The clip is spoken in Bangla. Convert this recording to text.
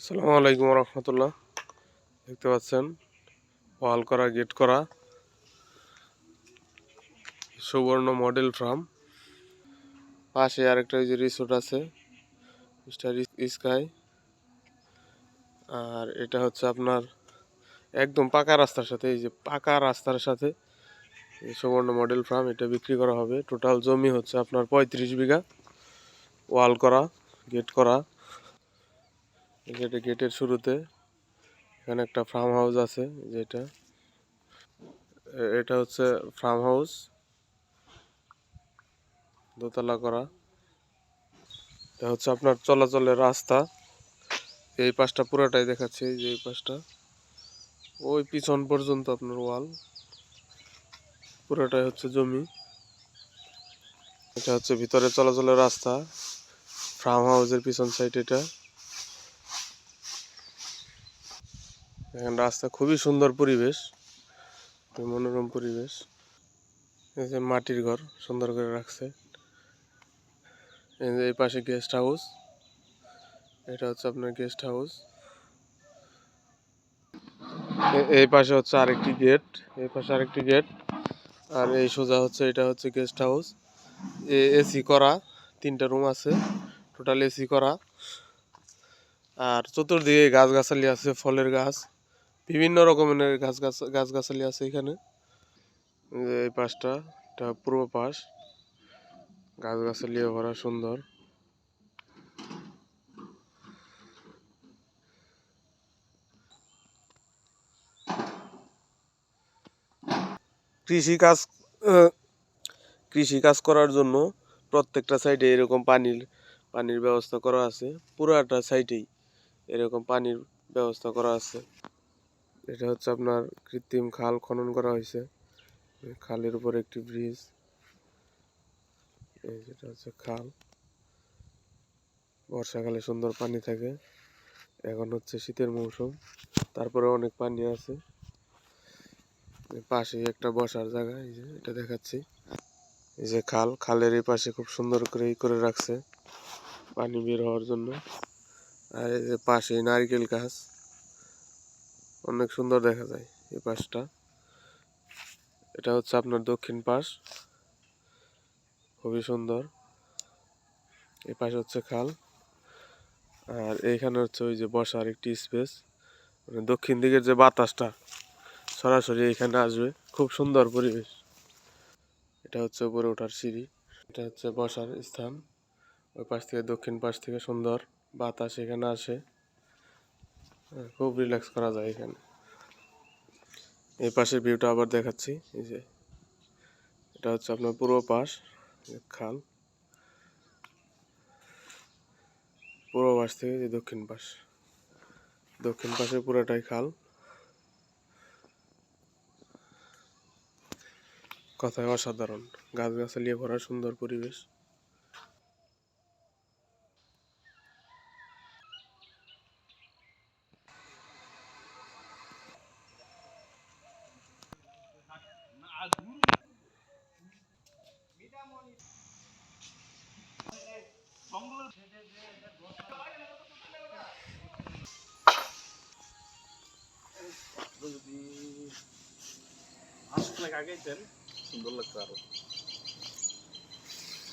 আসসালামু আলাইকুম রহমতুল্লাহ দেখতে পাচ্ছেন, ওয়াল করা, গেট করা। সুবর্ণ মডেল ফার্ম। পাশে আরেকটা যে রিসোর্ট আছে, মিস্টার স্কাই। আর এটা হচ্ছে আপনার একদম পাকা রাস্তার সাথে, এই যে পাকা রাস্তার সাথে সুবর্ণ মডেল ফার্ম, এটা বিক্রি করা হবে। টোটাল জমি হচ্ছে আপনার পঁয়ত্রিশ বিঘা। ওয়াল করা, গেট করা। গেটে গেটের শুরুতে, এখানে একটা ফার্ম হাউস আছে যেটা। এটা হচ্ছে ফার্ম হাউস দোতলা করা। এটা হচ্ছে আপনার চলাচলের রাস্তা। এই পাশটা পুরোটাই দেখাচ্ছে যে এই পাশটা। ওই পিছন পর্যন্ত আপনার ওয়াল। পুরোটাই হচ্ছে জমি। এটা হচ্ছে ভিতরে চলাচলের রাস্তা। ফার্ম হাউসের পিছন সাইড এটা। এখানে রাস্তা খুবই সুন্দর পরিবেশ মনোরম পরিবেশ। এই যে মাটির ঘর সুন্দর করে রাখছে। এই পাশে গেস্ট হাউস এটা হচ্ছে আপনার গেস্ট হাউস এই পাশে হচ্ছে আরেকটি গেট এই পাশে আরেকটি গেট আর এই সোজা হচ্ছে, এটা হচ্ছে গেস্ট হাউস এসি করা, তিনটা রুম আছে টোটাল এসি করা। আর চতুর্দিকে গাছগাছালি আছে, ফলের গাছ। বিভিন্ন রকমের গাছ গাছ গাছগাছালি আছে এখানে। এই পাশটা, এটা পূর্ব পাশ। গাছগাছালি ভরা সুন্দর। কৃষি কাজ কৃষি কাজ করার জন্য প্রত্যেকটা সাইডে এরকম পানির পানির ব্যবস্থা করা আছে। পুরাটা সাইডেই এরকম পানির ব্যবস্থা করা আছে। এটা হচ্ছে আপনার কৃত্রিম খাল খনন করা হয়েছে। খালের উপর একটি ব্রিজ। এই যেটা হচ্ছে খাল। বর্ষাকালে সুন্দর পানি থাকে। এখন হচ্ছে শীতের মৌসুম। তারপরে অনেক পানি আছে। পাশেই একটা বসার জায়গা, এই যে এটা দেখাচ্ছি। এই যে খাল, খালের এই পাশে খুব সুন্দর করে ই করে রাখছে। পানি বের হওয়ার জন্য। আর এই যে পাশে নারকেল গাছ। অনেক সুন্দর দেখা যায় এই পাশটা। এটা হচ্ছে আপনার দক্ষিণ পাশ। খুবই সুন্দর। এই পাশে হচ্ছে খাল। আর এইখানে হচ্ছে ওই যে বসার একটি স্পেস। মানে দক্ষিণ দিকের যে বাতাসটা, সরাসরি এখানে আসবে। খুব সুন্দর পরিবেশ। এটা হচ্ছে উপরে ওঠার সিঁড়ি। এটা হচ্ছে বসার স্থান। ওই পাশ থেকে দক্ষিণ পাশ থেকে সুন্দর বাতাস এখানে আসে। খুব রিল্যাক্স করা যায় এখানে। এই পাশের ভিউটা আবার দেখাচ্ছি, এই যে। এটা হচ্ছে আপনার পূর্ব পাশ খাল। পূর্ব পাশ থেকে যে দক্ষিণ পাশ। দক্ষিণ পাশে পুরোটাই খাল। কথায় অসাধারণ। গাছগাছালিয়ে ভরা সুন্দর পরিবেশ। যদি আগেই আগে দেন সুন্দর লাগতো আরও